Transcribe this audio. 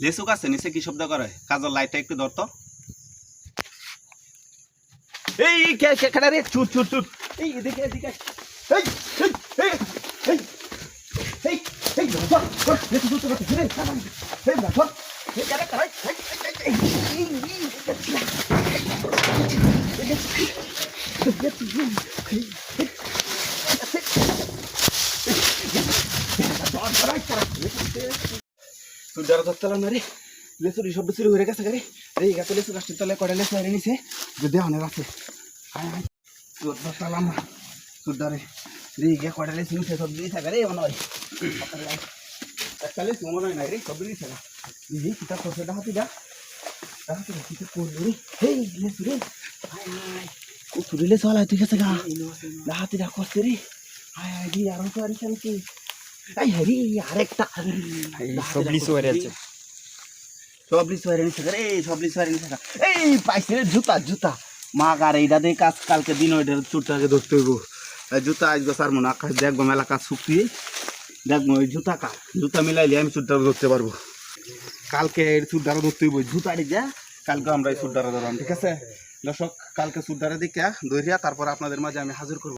লেসু গাছে নিচে কি শব্দ করে কাজল লাইটটা একটু ধরতো এই রে এই এদিকে এদিকে এই এই এই সুদার দত্তলা মারে লেসুর সব চুরি হয়ে গেছে গাড়ি এই গাছে লেসু গাছটির তলায় কড়া লেসু হারিয়ে নিছে? যদি অনেক আছে সুদার সালাম সুদারে রে গিয়ে কড়া লেসু নিছে সব দিয়ে থাকা রে মনে হয় একটা লেসু মনে হয় না রে, সব দিয়ে থাকা। দিদি কিতা করছে? ডাহাতি দা। ডাহাতি দা, কিতা করল রে? হেই লেসু রে। ও চুরি লেসু আলাই তুই গেছে গা। ডাহাতি দা, করছে রে। হায় হায় দি, আরও তো আর কি আরেকটা। সব লিচু হয়ে আছে সব লিচু হারিয়ে নিছে রে সব লিচু হারিয়ে নিছে এই পাইছে রে জুতা জুতা। মা আর এইটা দিয়ে কাজ কালকে দিন ওইটা চুটটাকে ধরতে হইব। জুতা আজকে সার মনে আকাশ দেখব মেলা কাজ শুকিয়ে দেখব ওই জুতা কা জুতা মিলাইলে আমি চুটটা ধরতে পারব। কালকে চুটটারা ধরতে হইব। জুতা যা কালকে আমরা এই ধরলাম ঠিক আছে? দর্শক কালকে চুটটারা দিকে ধরিয়া তারপর আপনাদের মাঝে আমি হাজির করব।